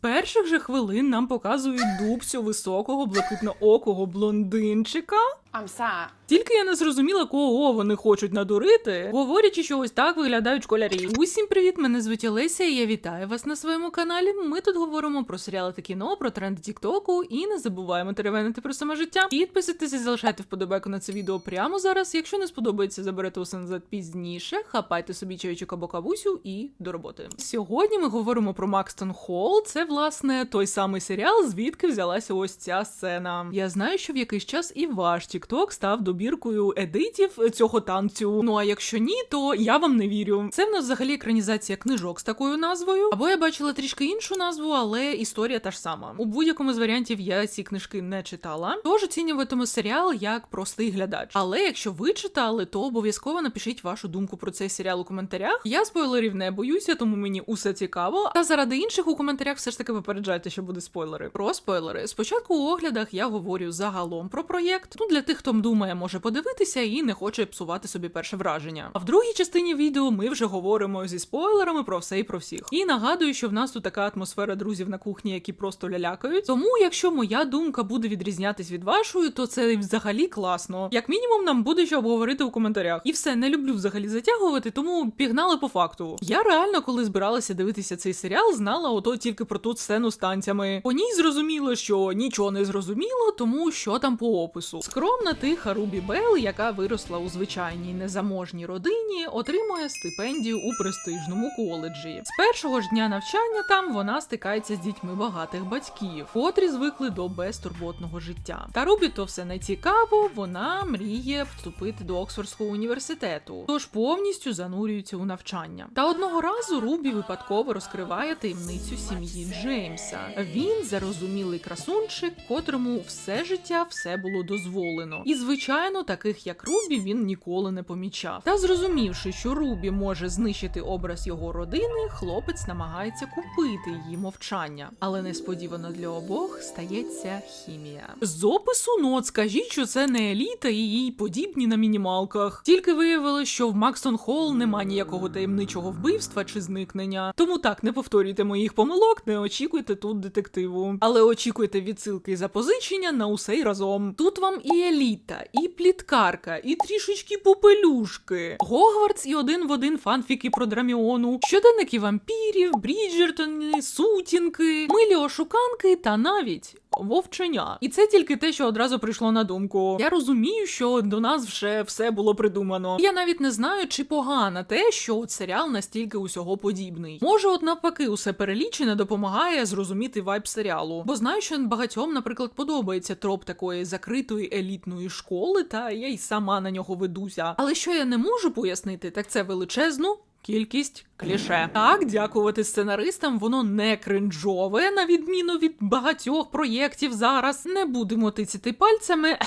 перших же хвилин нам показують дубцю високого блакитноокого блондинчика. Sa. Тільки я не зрозуміла, кого вони хочуть надурити, говорячи, що ось так виглядають школярі. Усім привіт! Мене звуть Олеся, і я вітаю вас на своєму каналі. Ми тут говоримо про серіали та кіно, про тренди Тіктоку і не забуваємо теревенити про саме життя. Підписуйтесь і залишайте вподобайку на це відео прямо зараз. Якщо не сподобається, заберете усе назад пізніше. Хапайте собі чайочок або кавусю і до роботи. Сьогодні ми говоримо про Макстон Холл. Це власне той самий серіал, звідки взялася ось ця сцена. Я знаю, що в якийсь час і ваш TikTok став добіркою едитів цього танцю. Ну а якщо ні, то я вам не вірю. Це в нас взагалі екранізація книжок з такою назвою. Або я бачила трішки іншу назву, але історія та ж сама. У будь-якому з варіантів я ці книжки не читала. Тож оцінюватиму серіал як простий глядач. Але якщо ви читали, то обов'язково напишіть вашу думку про цей серіал у коментарях. Я спойлерів не боюся, тому мені усе цікаво. Та заради інших у коментарях все ж таки попереджайте, що буде спойлери. Про спойлери. Спочатку у оглядах я говорю загалом про проєкт. Ну для тих, хто думає, може подивитися і не хоче псувати собі перше враження. А в другій частині відео ми вже говоримо зі спойлерами про все і про всіх. І нагадую, що в нас тут така атмосфера друзів на кухні, які просто лялякають. Тому, якщо моя думка буде відрізнятись від вашої, то це взагалі класно. Як мінімум, нам буде що обговорити у коментарях. І все, не люблю взагалі затягувати, тому пігнали по факту. Я реально, коли збиралася дивитися цей серіал, знала ото тільки про ту сцену з танцями. По ній зрозуміло, що нічого не зрозуміло, тому що там по опису. Скромна тиха Рубі Белл, яка виросла у звичайній незаможній родині, отримує стипендію у престижному коледжі. З першого ж дня навчання там вона стикається з дітьми багатих батьків, котрі звикли до безтурботного життя. Та Рубі то все не цікаво. Вона мріє вступити до Оксфордського університету, тож повністю занурюється у навчання. Та одного разу Рубі випадково розкриває таємницю сім'ї Джеймса. Він зарозумілий красунчик, котрому все життя все було дозволено. І звичайно, таких як Рубі він ніколи не помічав. Та зрозумівши, що Рубі може знищити образ його родини, хлопець намагається купити її мовчання. Але несподівано для обох стається хімія. З опису, ну от скажіть, що це не еліта і їй подібні на мінімалках. Тільки виявилось, що в Макстон Холл нема ніякого таємничого вбивства чи зникнення. Тому так, не повторюйте моїх помилок, не очікуйте тут детективу. Але очікуйте відсилки і запозичення на усе й разом. Тут вам і еліта, і пліткарка, і трішечки попелюшки. Гогвартс і один в один фанфіки про Драміону, щоденники вампірів, Бріджертони, сутінки, милі ошуканки та навіть. Вовчення, і це тільки те, що одразу прийшло на думку. Я розумію, що до нас вже все було придумано. Я навіть не знаю, чи погано те, що от серіал настільки усього подібний. Може, от навпаки, усе перелічене допомагає зрозуміти вайб серіалу. Бо знаю, що багатьом, наприклад, подобається троп такої закритої елітної школи, та я й сама на нього ведуся. Але що я не можу пояснити, так це величезну. Кількість кліше. Так, дякувати сценаристам, воно не кринжове, на відміну від багатьох проєктів зараз. Не будемо тицяти пальцями.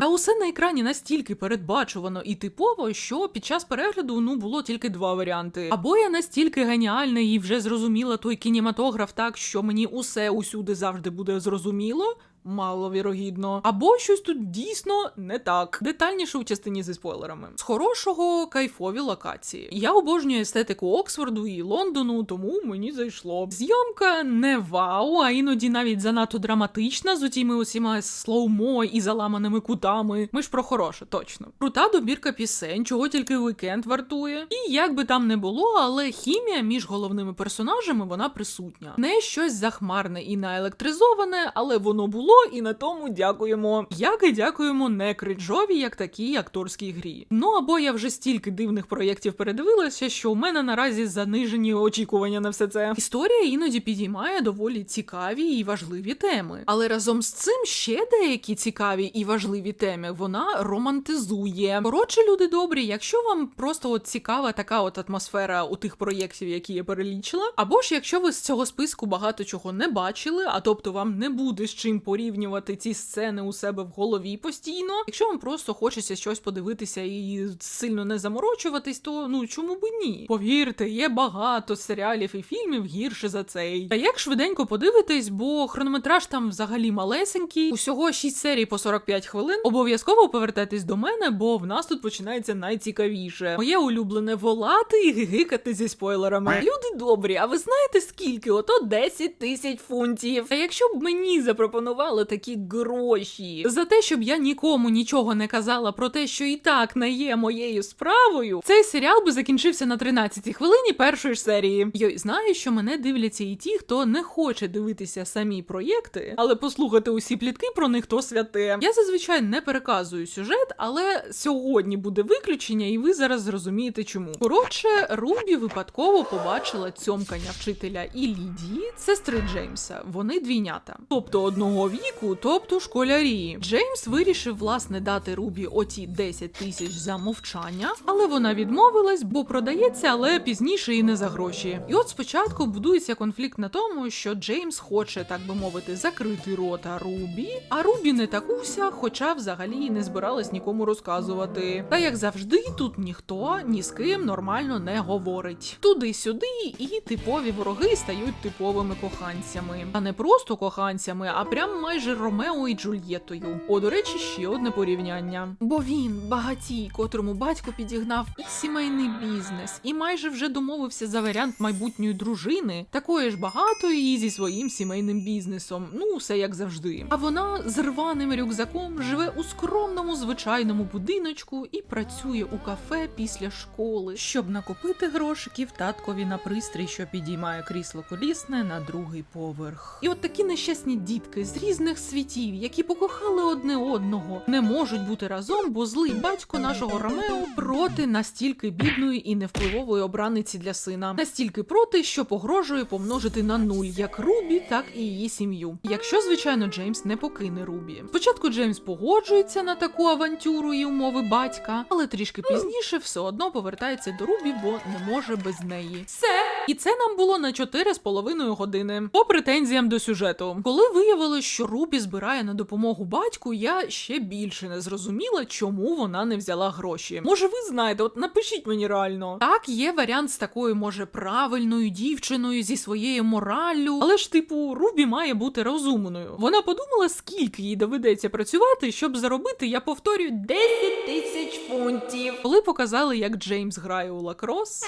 Та усе на екрані настільки передбачувано і типово, що під час перегляду ну було тільки два варіанти. Або я настільки геніальна і вже зрозуміла той кінематограф так, що мені усе усюди завжди буде зрозуміло. Маловірогідно, або щось тут дійсно не так. Детальніше у частині зі спойлерами. З хорошого кайфові локації. Я обожнюю естетику Оксфорду і Лондону, тому мені зайшло. Зйомка не вау, а іноді навіть занадто драматична з утіми усіма слоумо і заламаними кутами. Ми ж про хороше, точно. Крута добірка пісень, чого тільки вікенд вартує. І як би там не було, але хімія між головними персонажами вона присутня. Не щось захмарне і наелектризоване, але воно було, і на тому дякуємо. Як і дякуємо не кринжові, як такій акторській грі. Ну або я вже стільки дивних проєктів передивилася, що у мене наразі занижені очікування на все це. Історія іноді підіймає доволі цікаві і важливі теми. Але разом з цим ще деякі цікаві і важливі теми вона романтизує. Коротше, люди добрі, якщо вам просто от цікава така от атмосфера у тих проєктів, які я перелічила, або ж якщо ви з цього списку багато чого не бачили, а тобто вам не буде з чим порівняти, порівнювати ці сцени у себе в голові постійно. Якщо вам просто хочеться щось подивитися і сильно не заморочуватись, то ну чому би ні? Повірте, є багато серіалів і фільмів гірше за цей. Та як швиденько подивитись, бо хронометраж там взагалі малесенький, усього 6 серій по 45 хвилин. Обов'язково повертайтесь до мене, бо в нас тут починається найцікавіше. Моє улюблене волати і гигикати зі спойлерами. Люди добрі, а ви знаєте скільки? Ото 10 тисяч фунтів. А якщо б мені запропонували такі гроші за те, щоб я нікому нічого не казала про те, що і так не є моєю справою, цей серіал би закінчився на 13-й хвилині першої ж серії. Я знаю, що мене дивляться і ті, хто не хоче дивитися самі проєкти, але послухати усі плітки про них то святе. Я зазвичай не переказую сюжет, але сьогодні буде виключення, і ви зараз зрозумієте чому. Коротше, Рубі випадково побачила цьомкання вчителя і Лідії, сестри Джеймса. Вони двійнята, тобто одного віку, тобто школярі. Джеймс вирішив власне дати Рубі оті 10 тисяч за мовчання, але вона відмовилась, бо продається, але пізніше і не за гроші. І от спочатку будується конфлікт на тому, що Джеймс хоче, так би мовити, закрити рота Рубі, а Рубі не такуся, хоча взагалі не збиралась нікому розказувати. Та як завжди, тут ніхто ні з ким нормально не говорить. Туди-сюди, і типові вороги стають типовими коханцями, а не просто коханцями, а прям майже Ромео і Джульєтою. О, до речі, ще одне порівняння. Бо він багатій, котрому батько підігнав і сімейний бізнес, і майже вже домовився за варіант майбутньої дружини, такої ж багатої і зі своїм сімейним бізнесом. Ну, все як завжди. А вона з рваним рюкзаком живе у скромному звичайному будиночку і працює у кафе після школи, щоб накопити грошиків таткові на пристрій, що підіймає крісло колісне на другий поверх. І от такі нещасні дітки з різних світів, які покохали одне одного, не можуть бути разом, бо злий батько нашого Ромео проти настільки бідної і невпливової обраниці для сина, настільки проти, що погрожує помножити на нуль як Рубі, так і її сім'ю. Якщо, звичайно, Джеймс не покине Рубі. Спочатку Джеймс погоджується на таку авантюру і умови батька, але трішки пізніше все одно повертається до Рубі, бо не може без неї. Все. І це нам було на 4,5 години. По претензіям до сюжету. Коли виявилось, що Рубі збирає на допомогу батьку, я ще більше не зрозуміла, чому вона не взяла гроші. Може, ви знаєте, от напишіть мені реально. Так, є варіант з такою, може, правильною дівчиною зі своєю мораллю, але ж, типу, Рубі має бути розумною. Вона подумала, скільки їй доведеться працювати, щоб заробити, я повторюю, 10 тисяч фунтів. Коли показали, як Джеймс грає у лакрос.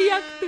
Як ти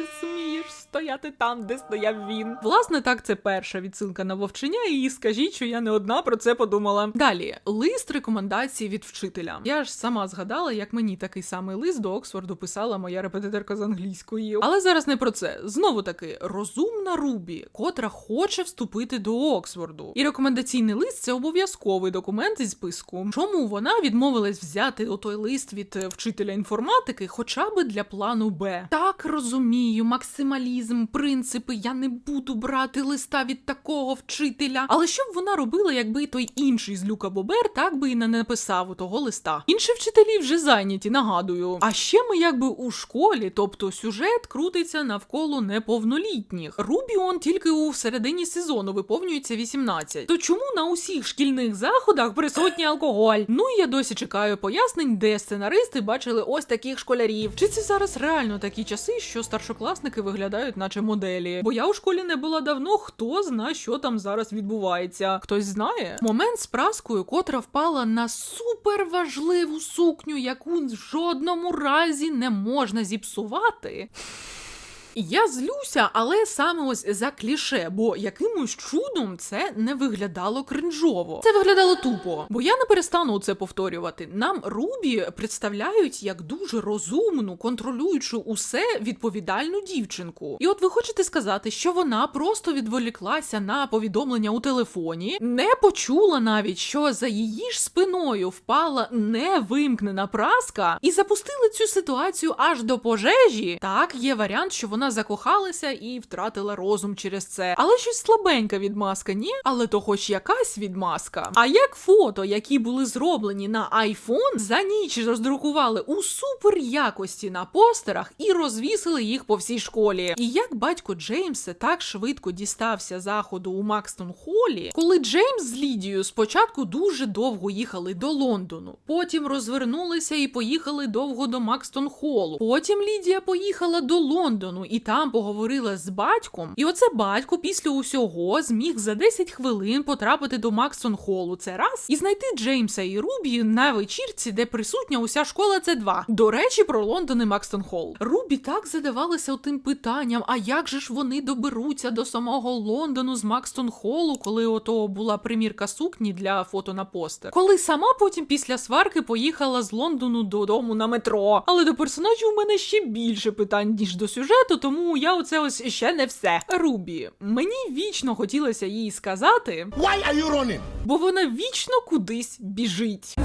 стояти там, де стояв він? Власне, так, це перша відсилка на вовчення, і скажіть, що я не одна про це подумала. Далі лист рекомендацій від вчителя. Я ж сама згадала, як мені такий самий лист до Оксфорду писала моя репетиторка з англійської. Але зараз не про це. Знову таки, розумна Рубі, котра хоче вступити до Оксфорду. І рекомендаційний лист це обов'язковий документ із списку. Чому вона відмовилась взяти отой лист від е, вчителя інформатики, хоча би для плану Б? Так розумію, максималізм, принципи. Я не буду брати листа від такого вчителя. Але що б вона робила, якби той інший з Люка Бобер так би і не написав у того листа? Інші вчителі вже зайняті, нагадую. А ще ми якби у школі, тобто сюжет крутиться навколо неповнолітніх. Рубіон тільки у середині сезону виповнюється 18. То чому на усіх шкільних заходах присутній алкоголь? Ну і я досі чекаю пояснень, де сценаристи бачили ось таких школярів. Чи це зараз реально такі часи, що старшокласники виглядають, наче моделі? Бо я у школі не була давно. Хто зна, що там зараз відбувається? Хтось знає? Момент з праскою, котра впала на суперважливу сукню, яку в жодному разі не можна зіпсувати. Я злюся, але саме ось за кліше, бо якимось чудом це не виглядало кринжово. Це виглядало тупо. Бо я не перестану це повторювати. Нам Рубі представляють як дуже розумну, контролюючу усе відповідальну дівчинку. І от ви хочете сказати, що вона просто відволіклася на повідомлення у телефоні, не почула навіть, що за її ж спиною впала невимкнена праска, і запустили цю ситуацію аж до пожежі. Так, є варіант, що вона вона закохалася і втратила розум через це. Але щось слабенька відмазка, ні? Але то хоч якась відмазка. А як фото, які були зроблені на iPhone, за ніч роздрукували у супер якості на постерах і розвісили їх по всій школі. І як батько Джеймса так швидко дістався заходу у Макстон Холі, коли Джеймс з Лідією спочатку дуже довго їхали до Лондону, потім розвернулися і поїхали довго до Макстон Холу. Потім Лідія поїхала до Лондону і там поговорила з батьком. І оце батько після усього зміг за 10 хвилин потрапити до Макстон Холу. Це раз і знайти Джеймса і Рубі на вечірці, де присутня уся школа. Це два. До речі, про Лондон і Макстон Холл. Рубі так задавалася тим питанням: а як же ж вони доберуться до самого Лондону з Макстон Холу, коли ото була примірка сукні для фото на постер? Коли сама потім після сварки поїхала з Лондону додому на метро. Але до персонажів у мене ще більше питань ніж до сюжету, тому я оце ось ще не все. Рубі, мені вічно хотілося їй сказати, Why are you running? бо вона вічно кудись біжить.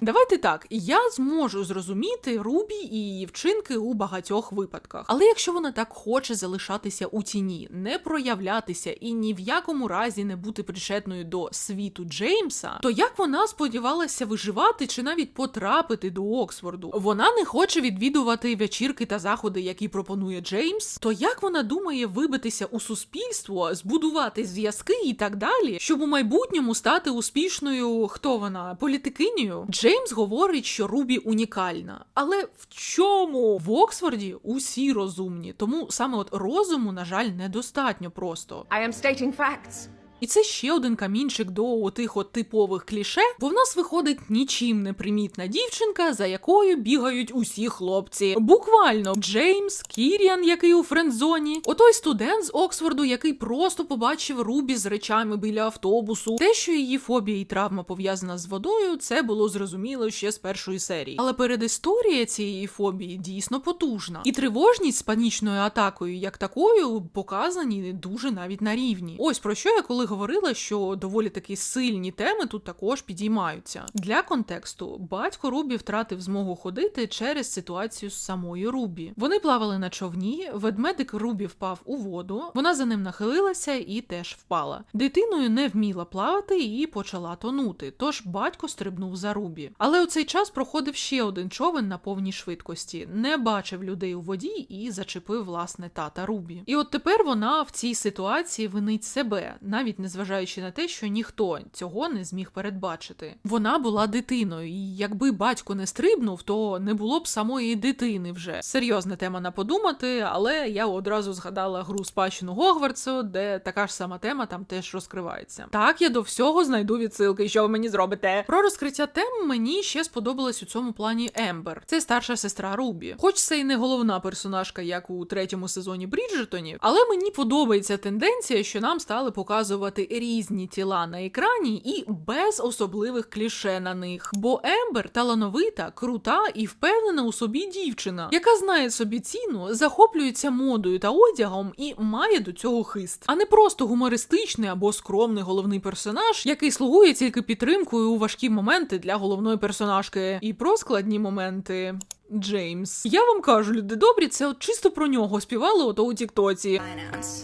Давайте так, я зможу зрозуміти Рубі і її вчинки у багатьох випадках. Але якщо вона так хоче залишатися у тіні, не проявлятися і ні в якому разі не бути причетною до світу Джеймса, то як вона сподівалася виживати чи навіть потрапити до Оксфорду? Вона не хоче відвідувати вечірки та заходи, які пропонує Джеймс. То як вона думає вибитися у суспільство, збудувати зв'язки і так далі, щоб у майбутньому стати успішною, хто вона, політикинею? Джеймс говорить, що Рубі унікальна. Але в чому? В Оксфорді усі розумні, тому саме от розуму, на жаль, недостатньо просто. I am stating facts. І це ще один камінчик до отих от типових кліше, бо в нас виходить нічим не примітна дівчинка, за якою бігають усі хлопці. Буквально Джеймс, Кіріан, який у френдзоні, отой студент з Оксфорду, який просто побачив Рубі з речами біля автобусу. Те, що її фобія і травма пов'язана з водою, це було зрозуміло ще з першої серії. Але передісторія цієї фобії дійсно потужна. І тривожність з панічною атакою, як такою, показані дуже навіть на рівні. Ось про що я коли говорила, що доволі такі сильні теми тут також підіймаються. Для контексту батько Рубі втратив змогу ходити через ситуацію з самою Рубі. Вони плавали на човні, ведмедик Рубі впав у воду. Вона за ним нахилилася і теж впала. Дитиною не вміла плавати і почала тонути. Тож батько стрибнув за Рубі. Але у цей час проходив ще один човен на повній швидкості, не бачив людей у воді і зачепив власне тата Рубі. І от тепер вона в цій ситуації винить себе, навіть незважаючи на те, що ніхто цього не зміг передбачити. Вона була дитиною, і якби батько не стрибнув, то не було б самої дитини вже. Серйозна тема на подумати, але я одразу згадала гру спадщину Гогвартсу, де така ж сама тема там теж розкривається. Так, я до всього знайду відсилки, що ви мені зробите. Про розкриття тем мені ще сподобалась у цьому плані Ембер. Це старша сестра Рубі. Хоч це й не головна персонажка, як у третьому сезоні Бріджертонів, але мені подобається тенденція, що нам стали показувати різні тіла на екрані і без особливих кліше на них. Бо Ембер талановита, крута і впевнена у собі дівчина, яка знає собі ціну, захоплюється модою та одягом і має до цього хист, а не просто гумористичний або скромний головний персонаж, який слугує тільки підтримкою у важкі моменти для головної персонажки, і про складні моменти. Джеймс, я вам кажу, люди добрі, це от чисто про нього співали ото у Тіктоці. Finance,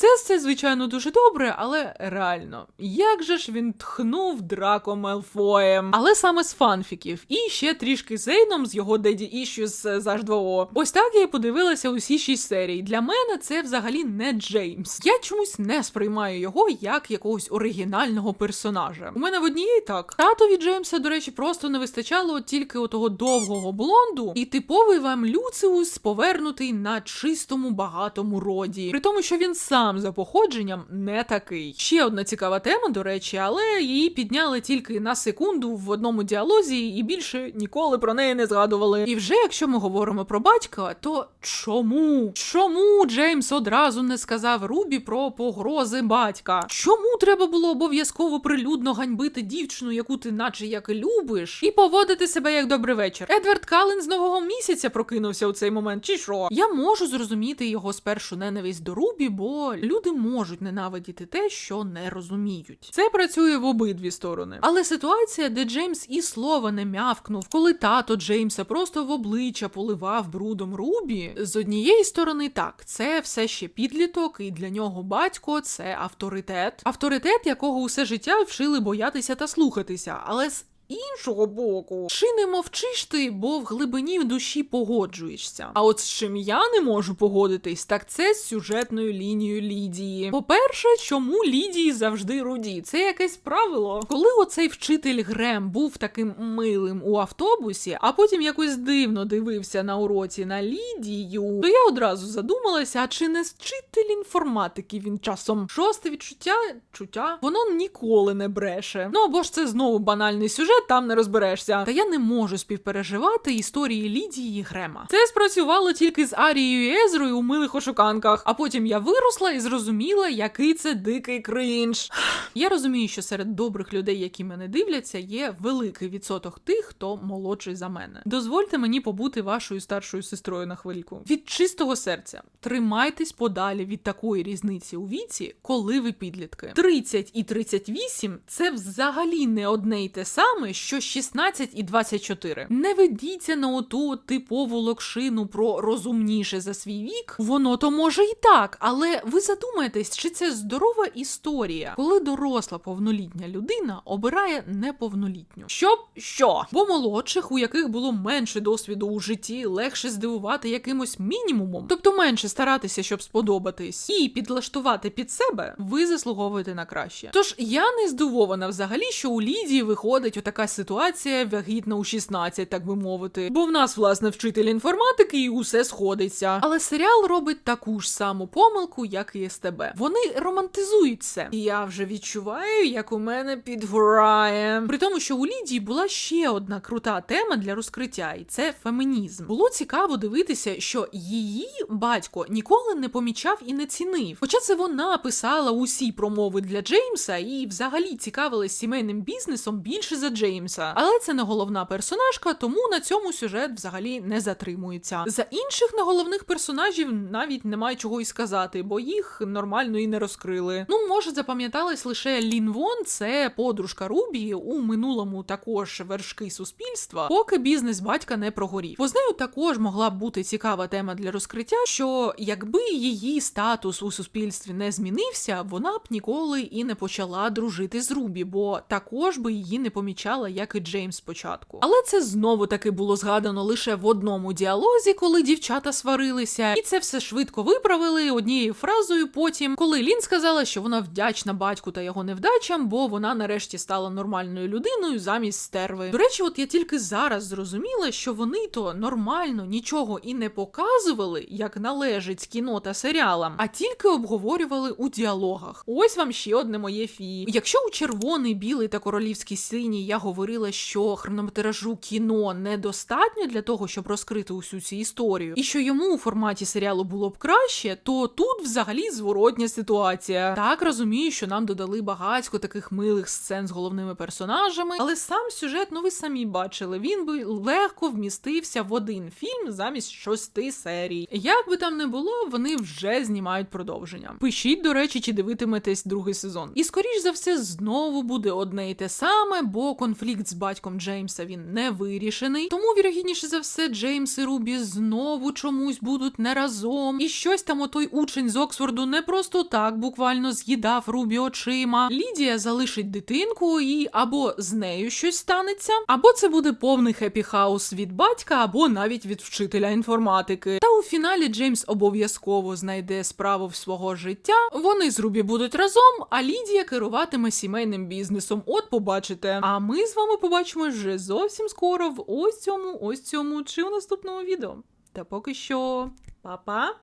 Це все, звичайно, дуже добре, але реально, як же ж він тхнув Драко Мелфоєм. Але саме з фанфіків, і ще трішки Зейном з його деді іщу з заж 2 Ось так я і подивилася усі шість серій. Для мене це взагалі не Джеймс. Я чомусь не сприймаю його як якогось оригінального персонажа. У мене в однієї так. Татові Джеймса, до речі, просто не вистачало тільки отого довгого блонду і типовий вам Люциус повернутий на чистому багатому роді. При тому, що він сам за походженням не такий. Ще одна цікава тема, до речі, але її підняли тільки на секунду в одному діалозі і більше ніколи про неї не згадували. І вже якщо ми говоримо про батька, то чому? Чому Джеймс одразу не сказав Рубі про погрози батька? Чому треба було обов'язково прилюдно ганьбити дівчину, яку ти наче як любиш, і поводити себе як добрий вечір? Едвард Каллен з нового місяця прокинувся у цей момент, чи що? Я можу зрозуміти його спершу ненависть до Рубі, Рубі, бо люди можуть ненавидіти те, що не розуміють. Це працює в обидві сторони. Але ситуація, де Джеймс і слова не м'явкнув, коли тато Джеймса просто в обличчя поливав брудом Рубі, з однієї сторони, так, це все ще підліток, і для нього батько це авторитет, авторитет, якого усе життя вчили боятися та слухатися, але з іншого боку, чи не мовчиш ти, бо в глибині душі погоджуєшся. А от з чим я не можу погодитись, так це з сюжетною лінією Лідії. По-перше, чому Лідії завжди руді? Це якесь правило. Коли оцей вчитель Грем був таким милим у автобусі, а потім якось дивно дивився на уроці на Лідію, то я одразу задумалася, а чи не вчитель інформатики він часом шосте відчуття чуття, воно ніколи не бреше. Ну або ж це знову банальний сюжет, там не розберешся. Та я не можу співпереживати історії Лідії і Грема. Це спрацювало тільки з Арією і Езрою у милих ошуканках. А потім я виросла і зрозуміла, який це дикий кринж. Я розумію, що серед добрих людей, які мене дивляться, є великий відсоток тих, хто молодший за мене. Doзвольте мені побути вашою старшою сестрою на хвильку. Від чистого серця тримайтесь подалі від такої різниці у віці, коли ви підлітки. 30 і 38 – це взагалі не одне й те саме, що 16 і 24. Не ведіться на оту типову локшину про розумніше за свій вік. Воно то може і так, але ви задумаєтесь, чи це здорова історія, коли доросла повнолітня людина обирає неповнолітню. Щоб що? Бо молодших, у яких було менше досвіду у житті, легше здивувати якимось мінімумом, тобто менше старатися, щоб сподобатись, і підлаштувати під себе, ви заслуговуєте на краще. Тож я не здивована взагалі, що у Лідії виходить отака ситуація вагітна у 16, так би мовити. Бо в нас, власне, вчитель інформатики і усе сходиться. Але серіал робить таку ж саму помилку, як і СТБ. Вони романтизують це. І я вже відчуваю, як у мене підгорає. При тому, що у Лідії була ще одна крута тема для розкриття, і це фемінізм. Було цікаво дивитися, що її батько ніколи не помічав і не цінив. Хоча це вона писала усі промови для Джеймса і взагалі цікавилась сімейним бізнесом більше за Джеймса. Але це не головна персонажка, тому на цьому сюжет взагалі не затримується. За інших неголовних персонажів навіть немає чого й сказати, бо їх нормально і не розкрили. Ну, може, запам'яталась лише Лін Вон, це подружка Рубі у минулому також вершки суспільства, поки бізнес батька не прогорів. Бо з нею також могла б бути цікава тема для розкриття, що якби її статус у суспільстві не змінився, вона б ніколи і не почала дружити з Рубі, бо також би її не помічала, як і Джеймс спочатку. Але це знову таки було згадано лише в одному діалозі, коли дівчата сварилися, і це все швидко виправили однією фразою. Потім, коли Лін сказала, що вона вдячна батьку та його невдачам, бо вона нарешті стала нормальною людиною замість стерви. До речі, от я тільки зараз зрозуміла, що вони то нормально нічого і не показували, як належить кіно та серіалам, а тільки обговорювали у діалогах. Ось вам ще одне моє фі. Якщо у червоний, білий та королівський синій я говорила, що хронометражу кіно недостатньо для того, щоб розкрити усю цю історію, і що йому у форматі серіалу було б краще, то тут взагалі зворотня ситуація. Так розумію, що нам додали багатько таких милих сцен з головними персонажами, але сам сюжет, ну ви самі бачили, він би легко вмістився в один фільм замість шости серій. Як би там не було, вони вже знімають продовження. Пишіть, до речі, чи дивитиметесь другий сезон. І скоріш за все, знову буде одне й те саме, бо конфлікт з батьком Джеймса він не вирішений. Тому, вірогідніше за все, Джеймс і Рубі знову чомусь будуть не разом. І щось там отой учень з Оксфорду не просто так буквально з'їдав Рубі очима. Лідія залишить дитинку, і або з нею щось станеться, або це буде повний хеппі хаус від батька, або навіть від вчителя інформатики. Та у фіналі Джеймс обов'язково знайде справу в свого життя. Вони з Рубі будуть разом, а Лідія керуватиме сімейним бізнесом. От побачите. А ми з вами побачимось вже зовсім скоро в ось цьому, ось цьому чи у наступному відео. Та поки що, па-па!